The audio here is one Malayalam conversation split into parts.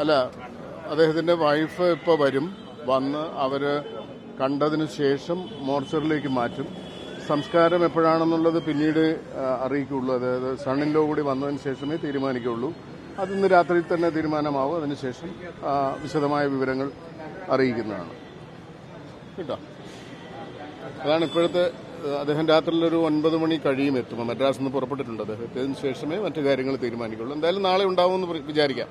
അല്ല അദ്ദേഹത്തിന്റെ വൈഫ് ഇപ്പോൾ വരും. വന്ന് അവർ കണ്ടതിന് ശേഷം മോർച്ചറിലേക്ക് മാറ്റും. സംസ്കാരം എപ്പോഴാണെന്നുള്ളത് പിന്നീട് അറിയിക്കുള്ളൂ അതായത് സണ്ണിന്റെ കൂടി വന്നതിന് ശേഷമേ തീരുമാനിക്കുള്ളൂ അത് ഇന്ന് രാത്രി തന്നെ തീരുമാനമാവും. അതിനുശേഷം വിശദമായ വിവരങ്ങൾ അറിയിക്കുന്നതാണ്. കേട്ടോ? അതാണ് ഇപ്പോഴത്തെ അദ്ദേഹം രാത്രിയിൽ ഒരു ഒൻപത് മണി കഴിയും എത്തുമ്പോൾ. മദ്രാസിൽ നിന്ന് പുറപ്പെട്ടിട്ടുണ്ട് അദ്ദേഹം. എത്തിയതിനു ശേഷമേ മറ്റു കാര്യങ്ങൾ തീരുമാനിക്കുള്ളൂ എന്തായാലും നാളെ ഉണ്ടാവുമെന്ന് വിചാരിക്കാം.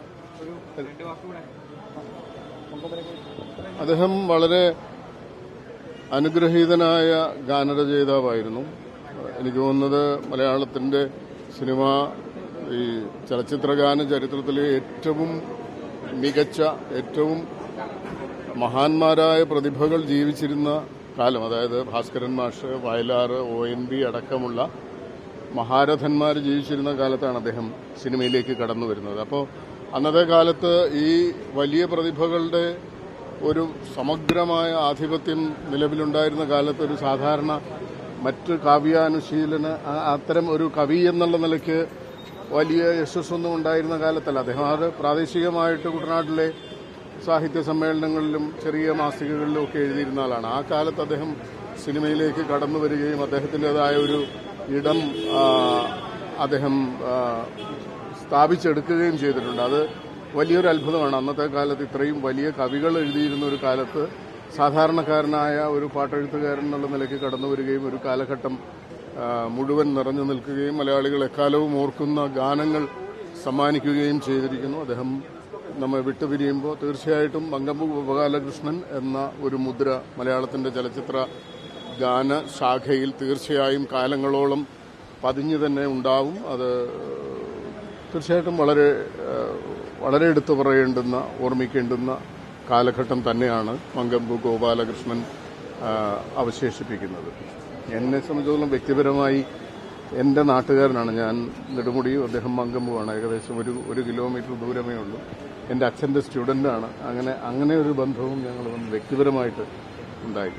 അദ്ദേഹം വളരെ അനുഗ്രഹീതനായ ഗാനരചയിതാവായിരുന്നു. എനിക്ക് തോന്നുന്നത് മലയാളത്തിന്റെ സിനിമ ഈ ചലച്ചിത്ര ഗാന ചരിത്രത്തിലെ ഏറ്റവും മികച്ച ഏറ്റവും മഹാന്മാരായ പ്രതിഭകൾ ജീവിച്ചിരുന്ന കാലം അതായത് ഭാസ്കരൻ മാഷ് വയലാർ ഒ എൻ ബി അടക്കമുള്ള മഹാരഥന്മാർ ജീവിച്ചിരുന്ന കാലത്താണ് അദ്ദേഹം സിനിമയിലേക്ക് കടന്നു വരുന്നത് അപ്പോൾ അന്നത്തെ കാലത്ത് ഈ വലിയ പ്രതിഭകളുടെ ഒരു സമഗ്രമായ ആധിപത്യം നിലവിലുണ്ടായിരുന്ന കാലത്ത് ഒരു സാധാരണ മറ്റ് കാവ്യാനുശീലന അത്തരം ഒരു കവി എന്നുള്ള നിലയ്ക്ക് വലിയ യശസ്സൊന്നും ഉണ്ടായിരുന്ന കാലത്തല്ല. അദ്ദേഹം അത് പ്രാദേശികമായിട്ട് കുട്ടനാട്ടിലെ സാഹിത്യ സമ്മേളനങ്ങളിലും ചെറിയ മാസികകളിലും ഒക്കെ എഴുതിയിരുന്ന ആളാണ്. ആ കാലത്ത് അദ്ദേഹം സിനിമയിലേക്ക് കടന്നു വരികയും അദ്ദേഹത്തിന്റെതായ ഒരു ഇടം അദ്ദേഹം സ്ഥാപിച്ചെടുക്കുകയും ചെയ്തിട്ടുണ്ട്. അത് വലിയൊരു അത്ഭുതമാണ്. അന്നത്തെ കാലത്ത് ഇത്രയും വലിയ കവികൾ എഴുതിയിരുന്ന ഒരു കാലത്ത് സാധാരണക്കാരനായ ഒരു പാട്ടെഴുത്തുകാരൻ എന്നുള്ള നിലയ്ക്ക് കടന്നു വരികയും ഒരു കാലഘട്ടം മുഴുവൻ നിറഞ്ഞു നിൽക്കുകയും മലയാളികൾ എക്കാലവും ഓർക്കുന്ന ഗാനങ്ങൾ സമ്മാനിക്കുകയും ചെയ്തിരിക്കുന്നു. അദ്ദേഹം നമ്മെ വിട്ടുപിരിയുമ്പോൾ തീർച്ചയായിട്ടും മങ്കമ്പു ഗോപാലകൃഷ്ണൻ എന്ന ഒരു മുദ്ര മലയാളത്തിന്റെ ചലച്ചിത്ര ഗാനശാഖയിൽ തീർച്ചയായും കാലങ്ങളോളം പതിഞ്ഞു തന്നെ ഉണ്ടാവും. അത് തീർച്ചയായിട്ടും വളരെ വളരെ എടുത്തു പറയേണ്ടുന്ന ഓർമ്മിക്കേണ്ടുന്ന കാലഘട്ടം തന്നെയാണ് മങ്കമ്പു ഗോപാലകൃഷ്ണൻ അവശേഷിപ്പിക്കുന്നത്. എന്നെ സംബന്ധിച്ചിടത്തോളം വ്യക്തിപരമായി എന്റെ നാട്ടുകാരനാണ് ഞാൻ. നെടുമുടിയും അദ്ദേഹം മങ്കമ്പുമാണ് ഏകദേശം ഒരു ഒരു കിലോമീറ്റർ ദൂരമേ ഉള്ളൂ. എന്റെ അച്ഛന്റെ സ്റ്റുഡന്റാണ് അങ്ങനെ അങ്ങനെ ഒരു ബന്ധവും ഞങ്ങൾ വ്യക്തിപരമായിട്ട് ഉണ്ടായി